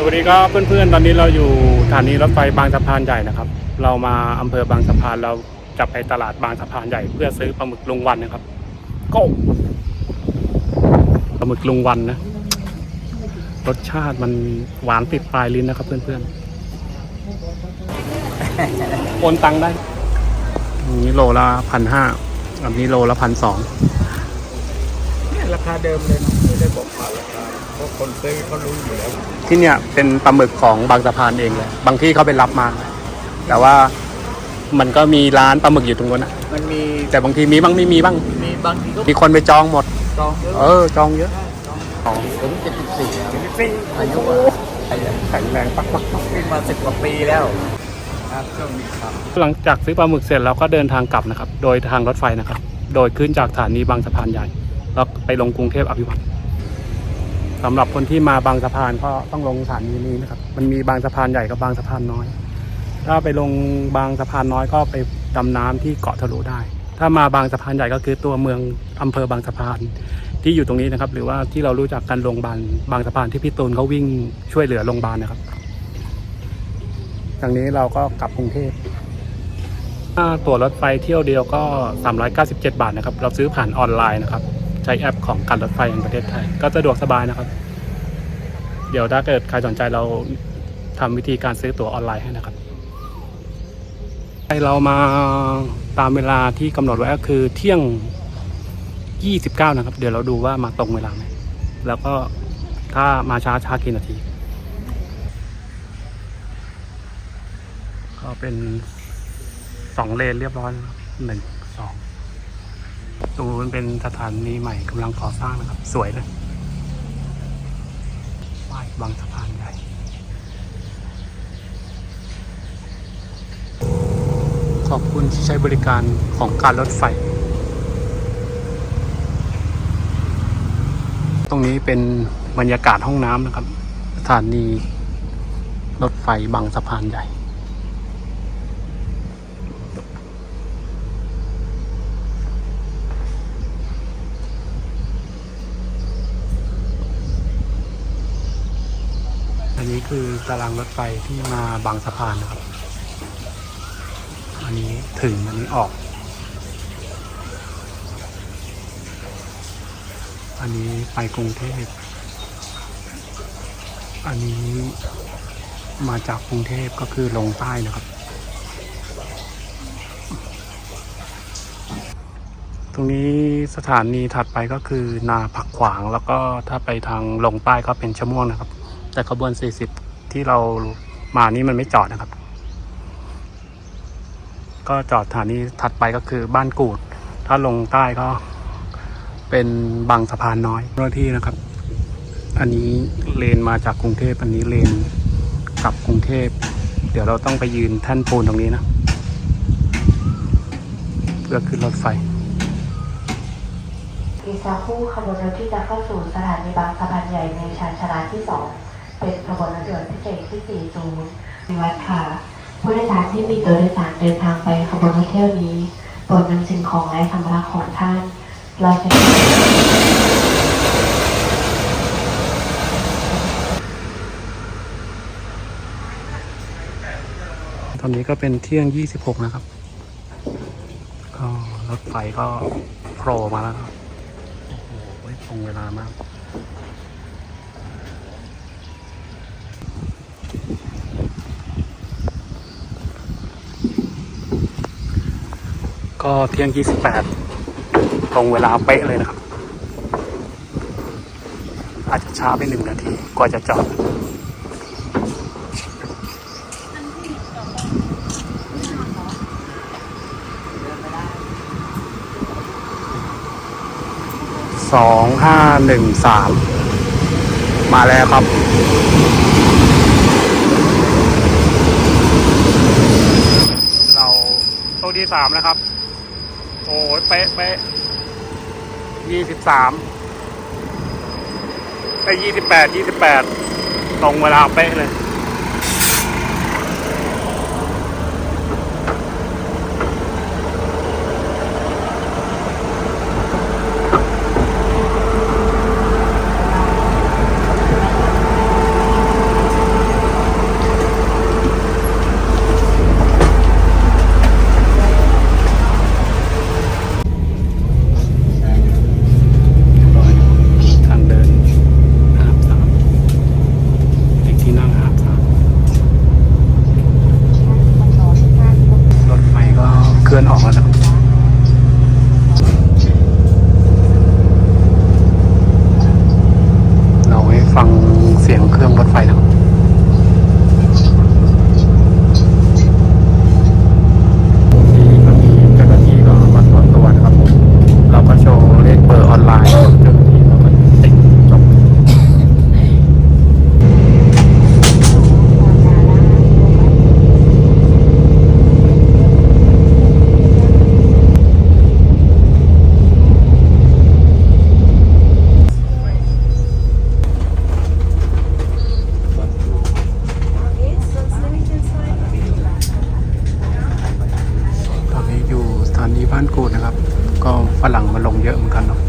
สวัสดีครับเพื่อนๆ ตอนนี้เราอยู่สถานีรถไฟบางสะพานใหญ่นะครับ เรามาอำเภอบางสะพานเราจะไปตลาดบางสะพานใหญ่ เพื่อซื้อปลาหมึกลุงวันนะครับก็ปลาหมึกลุงวันนะ รสชาติมันหวานติดปลายลิ้นนะครับ เพื่อนๆโอนตังค์ได้อันนี้โลละพันห้าอันนี้โลละพันสองเนี่ยราคาเดิมเลยนะไม่ได้บอกผ่านราคา เพราะคนซื้อเขารู้อยู่แล้วที่เนี่ยเป็นปลาหมึกของบางสะพานเองเลยบางที่เขาไปรับมา แต่ว่ามันก็มีร้านปลาหมึกอยู่ตรงนู้นนะมันมีแต่บางทีมีบ้างไม่มีบ้าง มีบางทีก็มีคนไปจองหมด จองเยอะเออ จองเยอะอ๋อถึงเจ็ดสิบสี่จริงอายุอะอายุแข็งแรงปักปักปักขึ้นมาสิบกว่าปีแล้วครับช่วงนี้ครับ หลังจากซื้อปลาหมึกเสร็จเราก็เดินทางกลับนะครับ โดยทางรถไฟนะครับ โดยขึ้นจากสถานีบางสะพานใหญ่แล้วไปลงกรุงเทพอภิวัตร สำหรับคนที่มาบางสะพานก็ต้องลงสถานีนี้นะครับ มันมีบางสะพานใหญ่กับบางสะพานน้อย ถ้าไปลงบางสะพานน้อยก็ไปดำน้ำที่เกาะทะลุได้ ถ้ามาบางสะพานใหญ่ก็คือตัวเมืองอำเภอบางสะพาน ที่อยู่ตรงนี้นะครับ หรือว่าที่เรารู้จักกันโรงพยาบาลบางสะพานที่พี่ตูนเขาวิ่งช่วยเหลือโรงพยาบาลนะครับจากนี้เราก็กลับกรุงเทพตั๋วรถไฟเที่ยวเดียวก็ 397 บาทนะครับ เราซื้อผ่านออนไลน์นะครับ ช้แอปของการรถไฟแห่งประเทศไทย ก็สะดวกสบายนะครับ เดี๋ยวถ้าเกิดใครสนใจเราทำวิธีการซื้อตั๋วออนไลน์ให้นะครับให้เรามาตามเวลาที่กำหนดไว้ก็คือเที่ยง 29 นะครับ เดี๋ยวเราดูว่ามาตรงเวลาไหมแล้วก็ถ้ามาช้าช้ากี่นาที ก็เป็นสองเลนเรียบร้อยหนึ่ง สองตรงนู้นเป็นสถานีใหม่กำลังก่อสร้างนะครับ สวยเลยป้ายบางสะพานใหญ่ขอบคุณที่ใช้บริการของการรถไฟ ตรงนี้เป็นบรรยากาศห้องน้ำนะครับ สถานีรถไฟบางสะพานใหญ่ คือตารางรถไฟที่มาบางสะพานนะครับ อันนี้ถึงอันนี้ออก อันนี้ไปกรุงเทพ อันนี้มาจากกรุงเทพก็คือลงใต้นะครับ ตรงนี้สถานีถัดไปก็คือนาผักขวางแล้วก็ถ้าไปทางลงใต้ก็เป็นชะม่วงนะครับ แต่ขบวน 40 ที่เรามานี่มันไม่จอดนะครับ ก็จอดสถานีถัดไปก็คือบ้านกูด ถ้าลงใต้ก็เป็นบางสะพานน้อยเจ้าที่นะครับ อันนี้เลนมาจากกรุงเทพอันนี้เลนกลับกรุงเทพ เดี๋ยวเราต้องไปยืนแท่นปูนตรงนี้นะ เพื่อขึ้นรถไฟอีกสักครู่ขบวนรถที่จะเข้าสู่สถานีบางสะพานใหญ่ในชานชาลาที่2 เป็นขบวนรถด่วนพิเศษที่4จูนในวัดค่ะ ผู้โดยสารที่มีตัวโดยสารเดินทางไปขบวนรถเที่ยวนี้โปรดนำสิ่งของและสัมภาระของท่านเราจะตอนนี้ก็เป็นเที่ยง 26 นะครับ ก็รถไฟก็โผล่มาแล้วครับ โอ้โหตรงเวลามาก ก็เที่ยง 28 ตรงเวลาเป๊ะเลยนะครับ อาจจะช้าไปหนึ่งนาทีกว่าจะจอดสองห้าหนึ่งสามมาแล้วครับ เราตู้ที่สามนะครับ เป๊ะเป๊ะยี่สิบสามไปยี่สิบแปดยี่สิบแปดตรงเวลาเป๊ะเลย นะครับ ที่ก็มีเจ้าหน้าที่ก็มาตรวจตัวนะครับผมเราก็โชว์เลขเบอร์ออนไลน์เจ้าหน้าที่เขาก็ติดจบ ตอนนี้อยู่สถานีบ้านกูดนะครับ ก็ฝรั่ง มาลงเยอะเหมือนกันเนาะ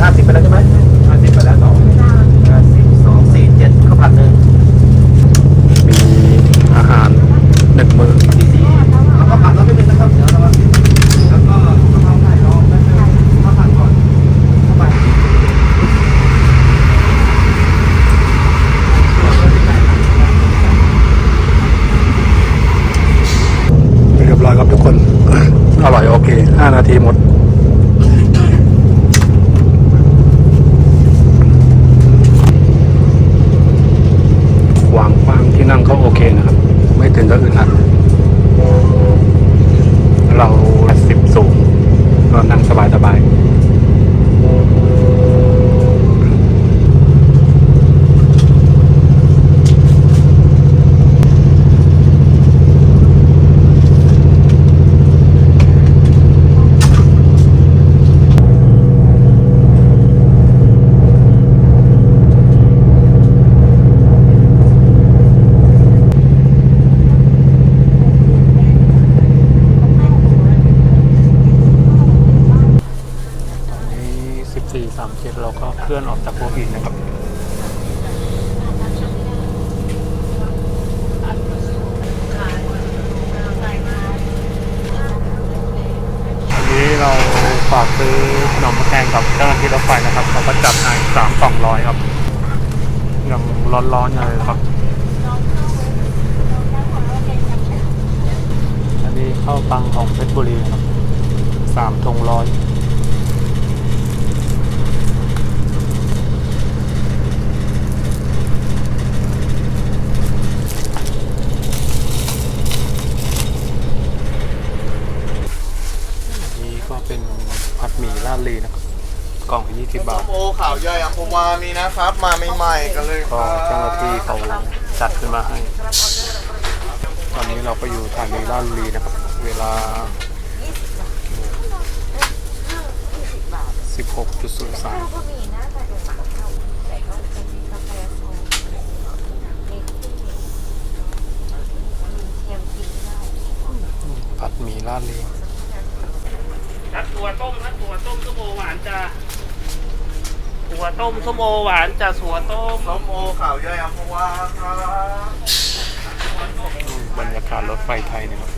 ห้าสิบไปแล้วใช่ไหมห้าสิบไปแล้วสองห้าสิบสองสี่เจ็ดข้าวผัดหนึ่ง มีอาหารหนึ่งมือ สี่สี่แล้วก็ผัดแล้วไม่เป็นนะครับเดี๋ยวเราแล้วก็กะเพราไก่รองแล้วก็ข้าวผัดก่อนข้าวผัด เรียบร้อยครับทุกคน อร่อยโอเค 5 นาทีหมด วางกว้างที่นั่งก็โอเคนะครับ ไม่ถึงก็อึดอัดเราสิบสูง ก็นั่งสบายสบายตอนนี้สิบสี่สามเจ็ดเราก็เค ลื่อนออกจากโควิดนะครับอันนี้เราฝากซื้อขนมแกงกับเจ้าหน้าที่รถไฟนะครับเขาก็จัดให้สามกล่องร้อยครับยังร้อนๆอยู่เลยครับ อันนี้ข้าวตังของเพชรบุรีครับสามธงร้อย นี่ก็เป็นผัดหมี่ลาดลีนะครับ กล่องยี่สิบบาท โอ ข่าวใหญ่อะผมมามีนะครับ มาใหม่ๆกันเลยคก็รับเจ้าหน้าที่เขาจัดขึ้นมาให้ ตอนนี้เราก็อยู่สถานีลาดบุรีนะครับ เวลา 16.03 ผัดหมี่ลาดลีดถั่วต้มนัดถั่วต้มส้มโอหวานจ้ะถั่ว ต้มส้มโอหวานจ้ะถั่วต้ม ส้มโอข่าวใหญ่อะผมว่าครับบรรยากาศรถไฟไทยนะครับ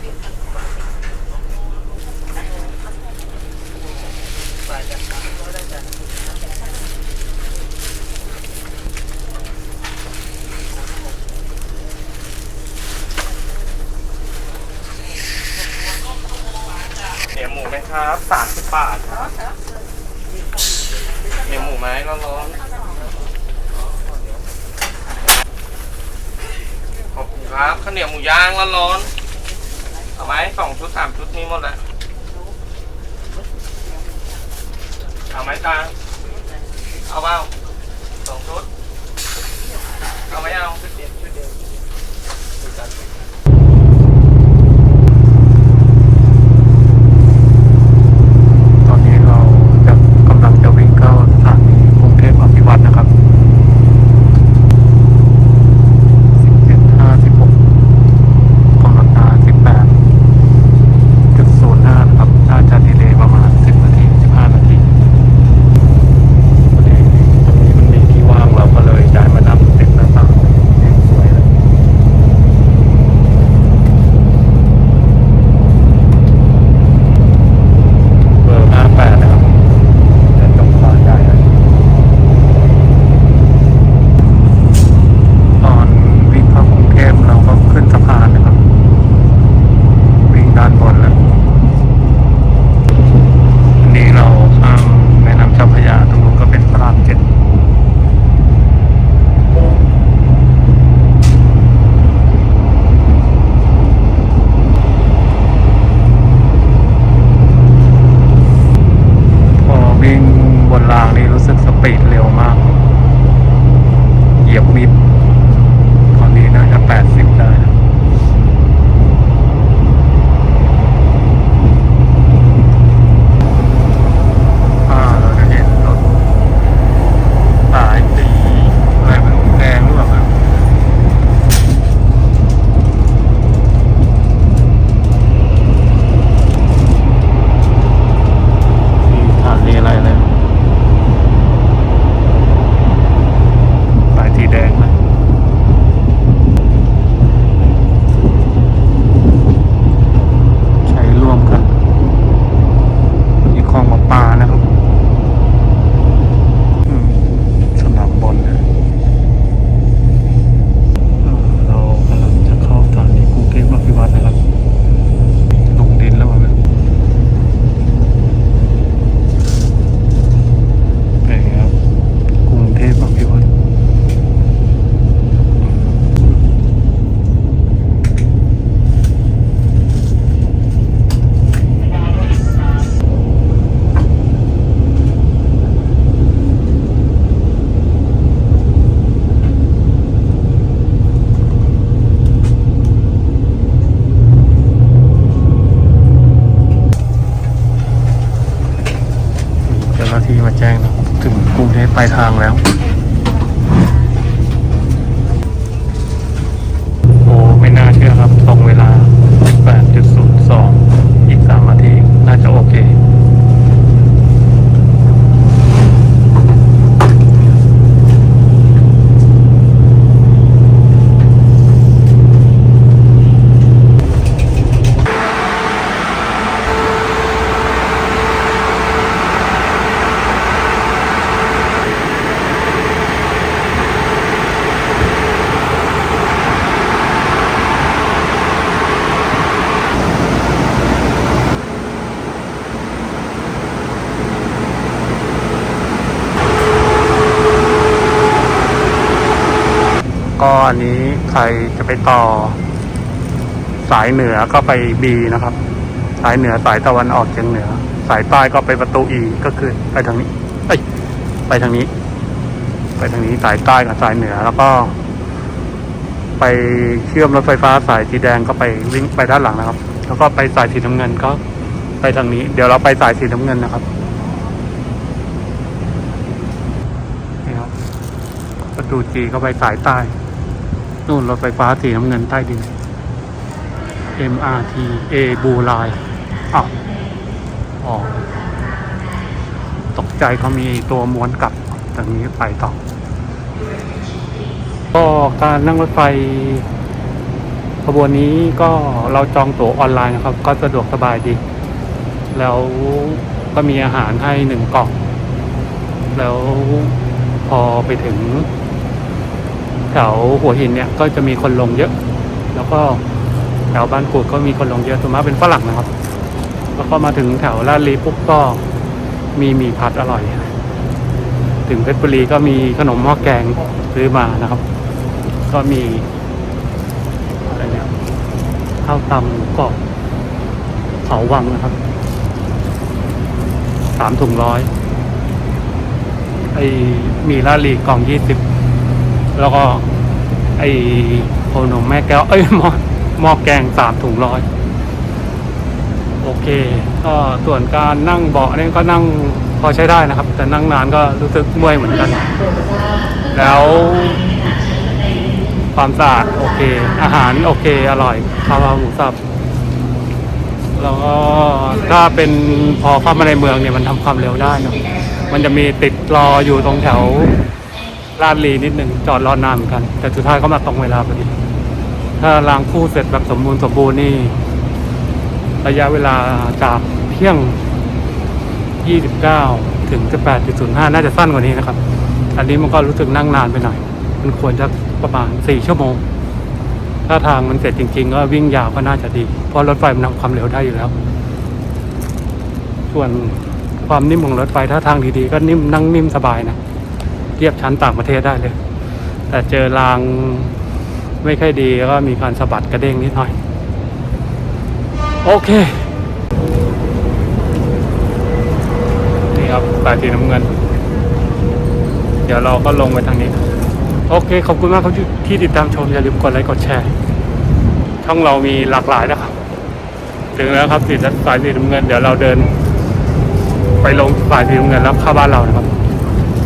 เหนียวหมูไหมครับสามสิบบาทครับเหนียวหมูไหมร้อนๆขอบคุณครับ ยาวเหนียางร้อนเอาไหมสองชุดสามชุดนี้หมดแล้วเอาไหมตาเอาเปล่า ลายทางแล้ว โอ้ ไม่น่าเชื่อครับ ตรงเวลา 18.02 อีก 3 นาที น่าจะโอเค ก็อันนี้ใครจะไปต่อ สายเหนือก็ไปบีนะครับ สายเหนือสายตะวันออกเฉียงเหนือ สายใต้ก็ไปประตูอีก็คือไปทางนี้ เอ้ย ไปทางนี้ ไปทางนี้สายใต้กับสายเหนือแล้วก็ ไปเชื่อมรถไฟฟ้าสายสีแดงก็ไปวิ่งไปด้านหลังนะครับ แล้วก็ไปสายสีน้ำเงินก็ไปทางนี้ เดี๋ยวเราไปสายสีน้ำเงินนะครับนี่ครับประตูจีก็ไปสายใต้ นู่นรถไฟฟ้าสีน้ำเงินใต้ดิน MRT A บูไลน์อ้าวอ๋อตกใจเขามีตัวม้วนกลับตรงนี้ไปต่อ ก็การนั่งรถไฟขบวนนี้ก็เราจองตั๋วออนไลน์นะครับ ก็สะดวกสบายดี แล้วก็มีอาหารให้หนึ่งกล่อง แล้วพอไปถึง แถวหัวหินเนี่ยก็จะมีคนลงเยอะ แล้วก็แถวบ้านกูดก็มีคนลงเยอะส่วนมากเป็นฝรั่งนะครับ แล้วก็มาถึงแถวลาดลีปุ๊บก็มีหมีผัดอร่อย ถึงเพชรบุรีก็มีขนมหม้อแกงซื้อมานะครับ ก็มีอะไรเนี่ยข้าวตำหมูกรอบเขาวังนะครับสามถุงร้อยไอมีลาดลีกล่องยี่สิบ แล้วก็ไอโคนมแม่แก้ว เอ้ยหม้อหม้อแกงสามถุงร้อย โอเค ก็ส่วนการนั่งเบาะนี่ก็นั่งพอใช้ได้นะครับ แต่นั่งนานก็รู้สึกเมื่อยเหมือนกัน แล้วความสะอาดโอเค อาหารโอเค อร่อยข้าวหมูสับแล้วก็ถ้าเป็นพอเข้ามาในเมืองเนี่ยมันทำความเร็วได้เนอะมันจะมีติดรออยู่ตรงแถว ลาดลีนิดหนึ่งจอดรอนานเหมือนกัน แต่สุดท้ายก็มาตรงเวลาพอดี ถ้าล้างคู่เสร็จแบบสมบูรณ์สมบูรณ์นี่ ระยะเวลาจากเที่ยง 29 ถึง 18.05 น่าจะสั้นกว่านี้นะครับ อันนี้มันก็รู้สึกนั่งนานไปหน่อย มันควรจะประมาณ 4 ชั่วโมง ถ้าทางมันเสร็จจริง ๆ ก็วิ่งยาวก็น่าจะดี เพราะรถไฟมันทำความเร็วได้อยู่แล้ว ส่วนความนิ่มของรถไฟถ้าทางดีๆ ก็นิ่มนั่งนิ่มสบายนะ เทียบชั้นต่างประเทศได้เลย แต่เจอรางไม่ค่อยดีก็มีการสะบัดกระเด้งนิดหน่อย โอเค นี่ครับสายสีน้ำเงิน เดี๋ยวเราก็ลงไปทางนี้ โอเค ขอบคุณมากครับที่ติดตามชม อย่าลืมกดไลค์กดแชร์ ช่องเรามีหลากหลายนะครับ ถึงแล้วครับสีสายสีน้ำเงิน เดี๋ยวเราเดิน ไปลงสายสีน้ำเงินแล้วเข้าบ้านเรานะครับ